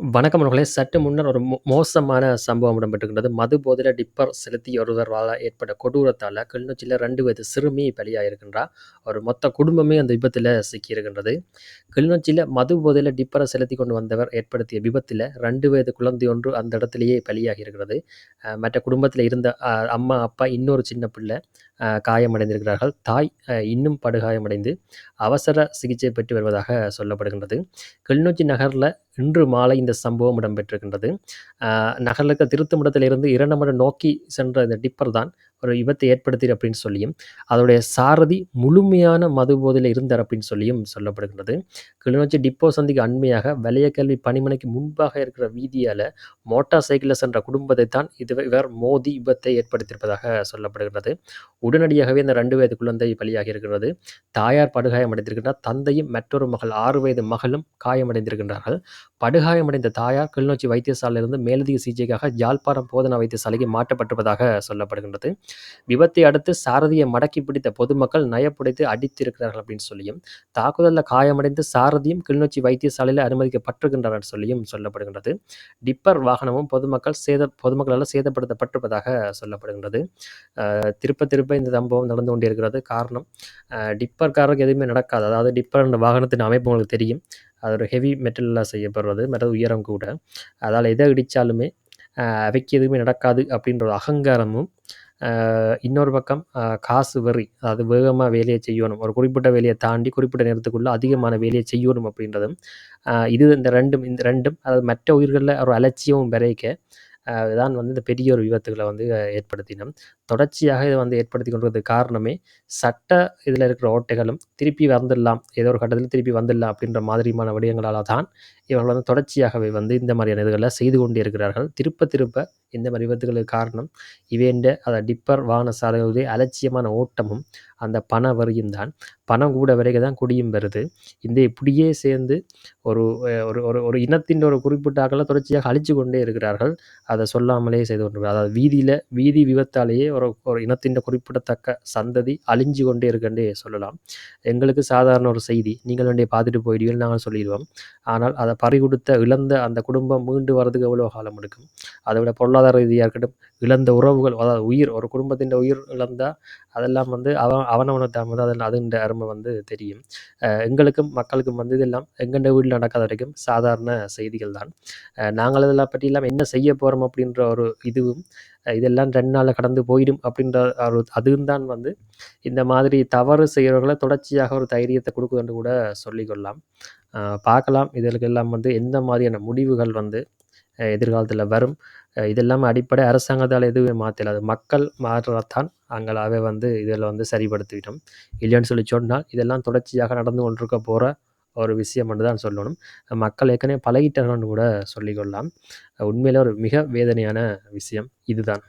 வணக்கம் நண்பர்களே! சற்று முன்னர் ஒரு மோ மோசமான சம்பவம் இடம்பெற்றுகின்றது மது போதையில் டிப்பர் செலுத்தி ஒருவரால ஏற்பட்ட கொடூரத்தால் கிளிநொச்சியில் ரெண்டு வயது சிறுமி பலியாயிருக்கின்றார் ஒரு மொத்த குடும்பமே அந்த விபத்தில் சிக்கியிருக்கின்றது. கிளிநொச்சியில் மது போதையில் டிப்பரை செலுத்திக் கொண்டு வந்தவர் ஏற்படுத்திய விபத்தில் ரெண்டு வயது குழந்தை ஒன்று அந்த இடத்துலையே பலியாகியிருக்கிறது. மற்ற குடும்பத்தில் இருந்த அம்மா, அப்பா, இன்னொரு சின்ன பிள்ளை காயமடைந்திருக்கிறார்கள். தாய் இன்னும் படுகாயமடைந்து அவசர சிகிச்சை பெற்று வருவதாக சொல்லப்படுகின்றது. கிளிநொச்சி நகரில் இன்று மாலை இந்த சம்பவம் இடம்பெற்றிருக்கின்றது. நகரில் நகர்ல இருக்க இரண்டு மடம் நோக்கி சென்ற இந்த டிப்பர் தான் ஒரு விபத்தை ஏற்படுத்தி அப்படின்னு சொல்லியும், அதோடைய சாரதி முழுமையான மது போதையில் இருந்தார் அப்படின்னு சொல்லியும் சொல்லப்படுகின்றது. கிளிநொச்சி டிப்போ சந்திக்கு அண்மையாக வலயக்கல்வி பணிமனைக்கு முன்பாக இருக்கிற வீதியால் மோட்டார் சைக்கிளில் சென்ற குடும்பத்தை தான் இது இவர் மோதி விபத்தை ஏற்படுத்தியிருப்பதாக சொல்லப்படுகின்றது. உடனடியாகவே இந்த ரெண்டு வயது குழந்தை பலியாகியிருக்கிறது. தாயார் படுகாயமடைந்திருக்கின்றார். தந்தையும் மற்றொரு மகள் ஆறு வயது மகளும் காயமடைந்திருக்கின்றார்கள். படுகாயமடைந்த தாயார் கிளிநொச்சி வைத்தியசாலையிலிருந்து மேலதிக சிகிச்சைக்காக யாழ்ப்பாணம் போதனா வைத்தியசாலைக்கு மாற்றப்பட்டிருப்பதாக சொல்லப்படுகின்றது. விபத்தை அடுத்து சாரதியை மடக்கி பிடித்த பொதுமக்கள் நயப்புடைத்து அடித்திருக்கிறார்கள் அப்படின்னு சொல்லியும், தாக்குதலில் காயமடைந்து சாரதியும் கிளிநொச்சி வைத்தியசாலையில் அனுமதிக்கப்பட்டிருக்கின்றனர் சொல்லியும் சொல்லப்படுகின்றது. டிப்பர் வாகனமும் பொதுமக்கள் சேத பொதுமக்களால் சேதப்படுத்தப்பட்டிருப்பதாக சொல்லப்படுகின்றது. திருப்ப திருப்ப இந்த சம்பவம் நடந்து கொண்டே இருக்கிறது. காரணம் டிப்பர்காரருக்கு எதுவுமே நடக்காது. அதாவது டிப்பர் என்ற வாகனத்தின் அமைப்பு உங்களுக்கு தெரியும். அது ஒரு ஹெவி மெட்டல்ல செய்யப்படுறது. மற்ற உயரம் கூட. அதால் எதை அடித்தாலுமே அவைக்கு எதுவுமே நடக்காது அப்படின்ற ஒரு அகங்காரமும், இன்னொரு பக்கம் காசு வெறி. அதாவது வேகமாக வேலையை செய்யணும். ஒரு குறிப்பிட்ட வேலையை தாண்டி குறிப்பிட்ட நேரத்துக்குள்ளே அதிகமான வேலையை செய்யணும் அப்படின்றதும், இது இந்த ரெண்டும் இந்த ரெண்டும் அதாவது மற்ற உயிர்களில் ஒரு அலட்சியமும் விரைக்க தான் வந்து இந்த பெரிய ஒரு விபத்துகளை வந்து ஏற்படுத்தினோம் தொடர்ச்சியாக இதை வந்து ஏற்படுத்தி கொண்டிருக்கிறதுக்கு காரணமே, சட்ட இதில் இருக்கிற ஓட்டைகளும் திருப்பி வந்துடலாம். ஏதோ ஒரு கட்டத்தில் திருப்பி வந்துடலாம் அப்படின்ற மாதிரியான வடிவங்களால் தான் இவர்கள் வந்து தொடர்ச்சியாகவே வந்து இந்த மாதிரியான இதுகளை செய்து கொண்டே இருக்கிறார்கள். திருப்ப திருப்ப இந்த மாதிரி விபத்துகளுக்கு காரணம் இவேண்ட அதை டிப்பர் வாகன சாலைகளுடைய அலட்சியமான ஓட்டமும், அந்த பண வரியும் தான். பணம் கூட வரைக்கும் தான் குடியும் வருது. இந்த இப்படியே சேர்ந்து ஒரு ஒரு ஒரு ஒரு இனத்தின் ஒரு குறிப்பிட்ட ஆட்கள தொடர்ச்சியாக அழிச்சு கொண்டே இருக்கிறார்கள். அதை சொல்லாமலே செய்து கொண்டிருக்கிறார் அதாவது வீதியில் வீதி விபத்தாலேயே ஒரு ஒரு இனத்தின் குறிப்பிடத்தக்க சந்ததி அழிஞ்சு கொண்டே இருக்குன்றே சொல்லலாம். எங்களுக்கு சாதாரண ஒரு செய்தி. நீங்கள் வேண்டிய பார்த்துட்டு போயிடுவீங்கன்னு நாங்கள் சொல்லிடுவோம் ஆனால் அத பறிகொடுத்த இழந்த அந்த குடும்பம் மீண்டு வர்றதுக்கு எவ்வளோ காலம் எடுக்கும்? அதை விட பொருளாதார ரீதியாக இருக்கட்டும், இழந்த உறவுகள் அதாவது உயிர் ஒரு குடும்பத்தின் உயிர் இழந்தால் அதெல்லாம் வந்து அவன் அவனவனுக்கு வந்து அதில் அதுன்ற அருமை வந்து தெரியும். எங்களுக்கும் மக்களுக்கும் வந்து இதெல்லாம் எங்கெண்ட வீட்டில் நடக்காத வரைக்கும் சாதாரண செய்திகள் தான். நாங்கள் இதெல்லாம் பற்றியெல்லாம் என்ன செய்ய போகிறோம் அப்படின்ற ஒரு இதுவும், இதெல்லாம் ரெண்டு நாளில் கடந்து போயிடும் அப்படின்ற ஒரு அதுவும் தான் வந்து இந்த மாதிரி தவறு செய்கிறவர்களை தொடர்ச்சியாக ஒரு தைரியத்தை கொடுக்குதுன்னு கூட சொல்லிக்கொள்ளலாம். பார்க்கலாம் இதற்கெல்லாம் வந்து எந்த மாதிரியான முடிவுகள் வந்து எதிர்காலத்தில் வரும். இதெல்லாம் அடிப்படை அரசாங்கத்தால் எதுவுமே மாற்றலாது மக்கள் மாறுறா தான் அங்களாவே வந்து இதில் வந்து சரிப்படுத்திவிடும். இல்லைன்னு சொல்லி சொன்னால், இதெல்லாம் தொடர்ச்சியாக நடந்து கொண்டிருக்க போகிற ஒரு விஷயம் என்று தான் சொல்லணும். மக்கள் ஏற்கனவே பழகிட்டாங்கன்னு கூட சொல்லிக்கொள்ளலாம். உண்மையில் ஒரு மிக வேதனையான விஷயம் இதுதான்.